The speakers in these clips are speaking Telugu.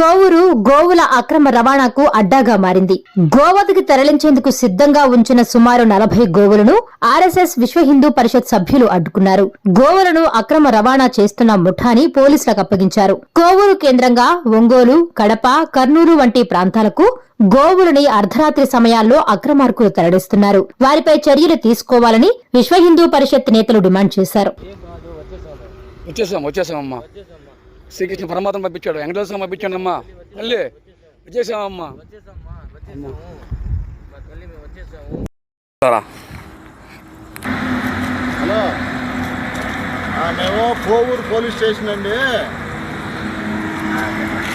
కోవూరు గోవుల అక్రమ రవాణాకు అడ్డాగా మారింది. గోవదకి తరలించేందుకు సిద్ధంగా ఉంచిన సుమారు నలభై గోవులను ఆర్ఎస్ఎస్ విశ్వ హిందూ పరిషత్ సభ్యులు అడ్డుకున్నారు. గోవులను అక్రమ రవాణా చేస్తున్న ముఠాని పోలీసులకు అప్పగించారు. కోవూరు కేంద్రంగా ఒంగోలు కడప కర్నూలు వంటి ప్రాంతాలకు గోవులని అర్ధరాత్రి సమయాల్లో అక్రమార్కులు తరలిస్తున్నారు. వారిపై చర్యలు తీసుకోవాలని విశ్వ హిందూ పరిషత్ నేతలు డిమాండ్ చేశారు. శ్రీకృష్ణ పరమాత్మ పంపించాడు వెంకటేశ్వర స్వామి పంపించాడు అమ్మా. మళ్ళీ వచ్చేసామమ్మా హలో. మేము కోవూరు పోలీస్ స్టేషన్ అండి.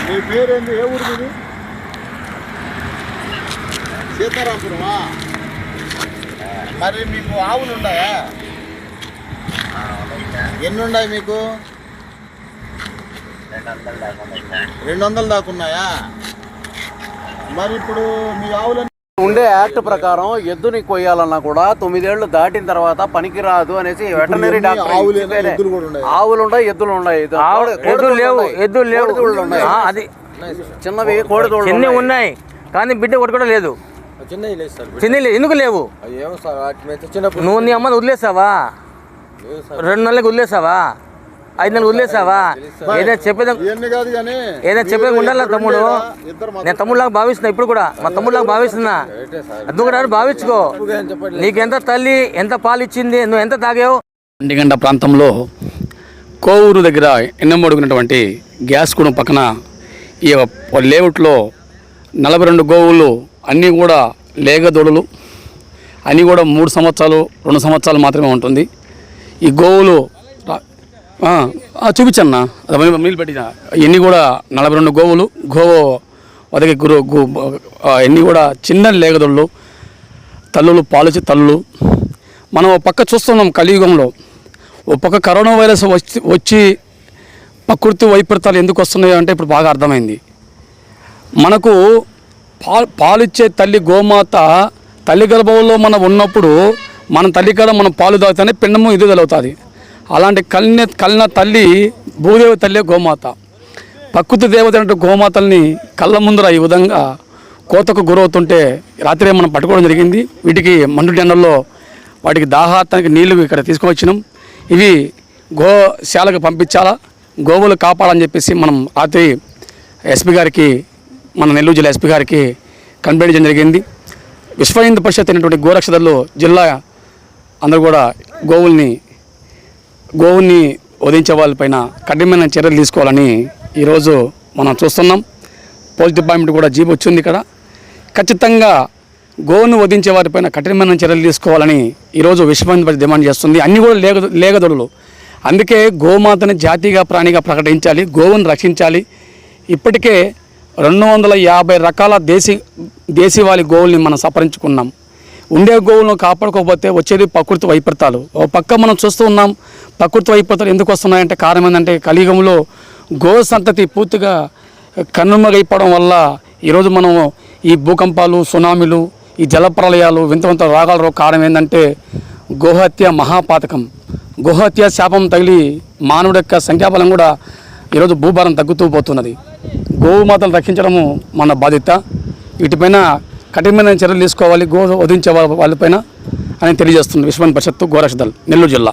మీ పేరేంది? ఏ ఊరు మీది? సీతారాంపురమా? మరి మీకు ఆవులు ఉన్నాయా? ఎన్ని ఉన్నాయి మీకు? రెండు వందలు దాకా ఉన్నాయా మరి ఇప్పుడు మీ ఆవులు ఉండే యాక్ట్ ప్రకారం ఎద్దుని కొయ్యాలన్నా కూడా తొమ్మిదేళ్ళు దాటిన తర్వాత పనికిరాదు అనేసి వెటనరీ డాక్టర్ ఆవులేనా? చెప్పేదే. ఎద్దులు కూడా ఉన్నాయి. ఆవులు ఉన్నాయి ఎద్దులు ఉన్నాయి. ఎద్దులు లేవు. ఎద్దులు లేవు అది చిన్నవి కోడి దూడలు చిన్న ఉన్నాయి. కానీ బిడ్డ ఒకటి కూడా లేదు. చిన్నవి చిన్న ఎందుకు లేవు? నువ్వు నీ అమ్మని వదిలేసావా? రెండు నెలలకు వదిలేసావా? ఐదు నెలలు వదిలేసావా? ఏదైనా చెప్పేదా ఇవన్నీ కాదు కానీ ఏదైనా చెప్పేది ఉండాలి తమ్ముడు. నేను తమ్ముడులాగా భావిస్తున్నా ఇప్పుడు కూడా. మా తమ్ముడులాగా భావిస్తున్నా. అది కూడా భావించుకో. నీకెంత తల్లి ఎంత పాలు ఇచ్చింది నువ్వు ఎంత తాగావు? అండిగండ ప్రాంతంలో కోవూరు దగ్గర ఎన్నమడుగునటువంటి గ్యాస్ కూడా పక్కన ఈ లేఅవుట్లో నలభై రెండు గోవులు అన్నీ కూడా లేగ దొడలు అన్నీ కూడా మూడు సంవత్సరాలు రెండు సంవత్సరాలు మాత్రమే ఉంటుంది. ఈ గోవులు చూపించన్నా. అది మీలు పెట్టిన. ఎన్ని కూడా నలభై రెండు గోవులు గోవు వదకి గురు ఎన్ని కూడా చిన్న లేగదొళ్ళు తల్లులు పాలిచి తల్లులు. మనం ఒక పక్క చూస్తున్నాం కలియుగంలో. ఓ పక్క కరోనా వైరస్ వచ్చి వచ్చి ప్రకృతి వైపరీతాలు ఎందుకు వస్తున్నాయో అంటే ఇప్పుడు బాగా అర్థమైంది. మనకు పాలు పాలిచ్చే తల్లి గోమాత తల్లి గర్భంలో మనం ఉన్నప్పుడు మన తల్లి కాడ మనం పాలు తాగితేనే పిండము ఇది అలాంటి కలిన కలిన తల్లి భూదేవి తల్లి గోమాత. ప్రకృతి దేవత అంటే గోమాతల్ని కళ్ళ ముందర ఈ విధంగా కోతకు గురవుతుంటే రాత్రి మనం పట్టుకోవడం జరిగింది. వీటికి మండు ఎండల్లో వాటికి దాహాతానికి నీళ్ళు ఇక్కడ తీసుకువచ్చినాం. ఇవి గోశాలకు పంపించాలా గోవులు కాపాడని చెప్పేసి మనం రాత్రి ఎస్పీ గారికి మన నెల్లూరు జిల్లా ఎస్పీ గారికి కంప్లైంట్ చేయడం జరిగింది. విశ్వ హిందూ పరిషత్ అయినటువంటి గోరక్షదల్లో జిల్లా అందరూ కూడా గోవుల్ని గోవుని వధించే వాళ్ళపైన కఠినమైన చర్యలు తీసుకోవాలని ఈరోజు మనం చూస్తున్నాం. పోలీస్ డిపార్ట్మెంట్ కూడా జీప్ వచ్చింది ఇక్కడ. ఖచ్చితంగా గోవును వధించే వారిపైన కఠినమైన చర్యలు తీసుకోవాలని ఈరోజు విశ్వ హిందూ డిమాండ్ చేస్తుంది. అన్నీ కూడా లేగ లేగదొడలు. అందుకే గోమాతని జాతీయ ప్రాణిగా ప్రకటించాలి గోవును రక్షించాలి. ఇప్పటికే రెండు వందల యాభై రకాల దేశీ దేశీవాళి గోవుల్ని మనం సపరించుకున్నాం ఉండే గోవులను కాపాడుకోకపోతే వచ్చేది ప్రకృతి వైపరీతాలు ఓ పక్క మనం చూస్తూ ఉన్నాం ప్రకృతి వైపరీతాలు ఎందుకు వస్తున్నాయంటే కారణం ఏంటంటే కలియుగంలో గో సంతతి పూర్తిగా కనుమగైపోవడం వల్ల ఈరోజు మనం ఈ భూకంపాలు సునామీలు ఈ జలప్రలయాలు వింత వింత రోగాల కారణం ఏంటంటే గోహత్య మహాపాతకం. గోహత్య శాపం తగిలి మానవుడి యొక్క సంఖ్యాబలం కూడా ఈరోజు భూభారం తగ్గుతూ పోతున్నది. గోమాతను రక్షించడము మన బాధ్యత. వీటిపైన కఠినమైన చర్యలు తీసుకోవాలి గో వధించే వాళ్ళ- వాళ్ళపైన అని తెలియజేస్తుంది విశ్వన్ పరిషత్తు గోరక్షదల్ నెల్లూరు జిల్లా.